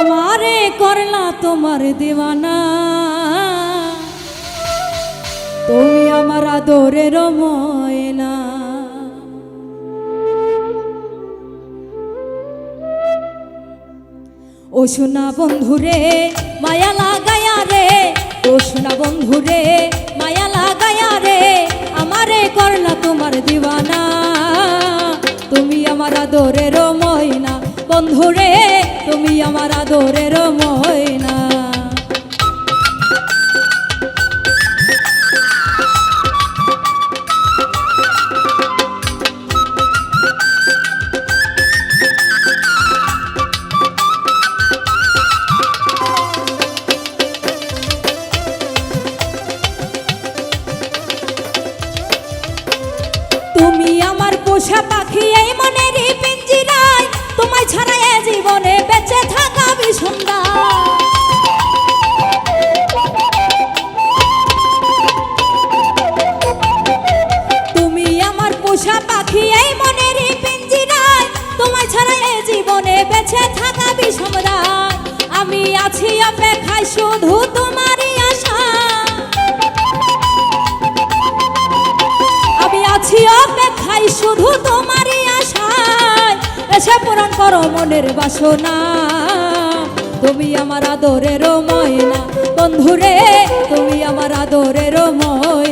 আমারে করলা তোমার দিওয়ানা। তুমি আমার আদরের ময়না। ও সোনা বন্ধুরে মায়া লাগায়া রে। ও সোনা বন্ধুরে মায়া লাগায়া রে। আমারে করলা তোমার দিওয়ানা। তুমি আমার আদরের ময়না। বন্ধুরে আমার আদরের ময়না। তুমি আমার পোষা পাখি জীবনে বেঁচে থাকা বিসম্রাট আমি আছি অপেক্ষায় শুধু তোমারই আশা। আমি আছি অপেক্ষায় শুধু তোমারই আশায় এসে পূরণ করো মনের বাসনা। তুমি আমার আদরের ময়না। বন্ধুরে, তুমি আমার আদরের ময়না।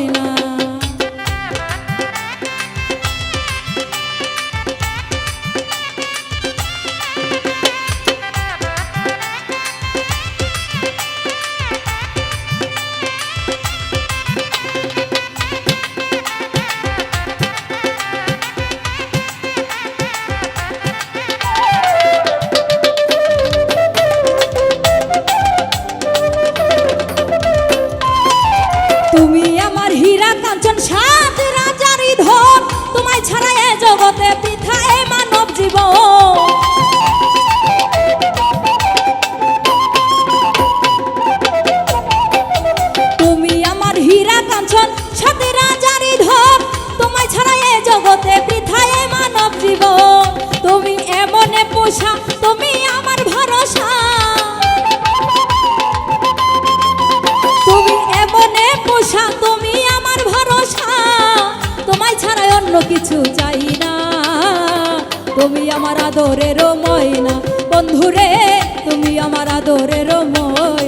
তুমি আমার হীরা কাঞ্চন, সাত রাজারই ধন তোমায় ছাড়া এ জগতে পিঠা এ মানব জীবন। তুমি আমার হীরা কাঞ্চন, সাত রাজারই ধন তোমায় ছাড়া এ জগতে পিঠা এ মানব জীবন। তুমি এমনে পোষা, তুমি কিছু চাই না। তুমি আমার আদরের ময়না। বন্ধুরে তুমি আমার আদরের ময়না।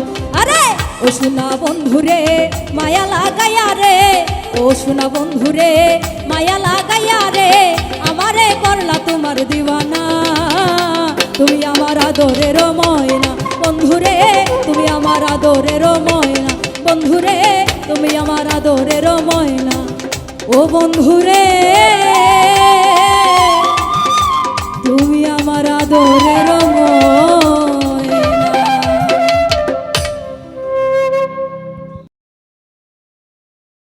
ও সোনা বন্ধুরে, মায়া লাগাইয়া রে। ও সোনা বন্ধুরে, মায়া লাগাইয়া রে। আমারে করলা তোমার দিওয়ানা। তুমি আমার আদরের ময়না, বন্ধুরে, তুমি আমার আদরের ময়না। বন্ধুরে, তুমি আমার আদরের ময়না। ও বন্ধুরে।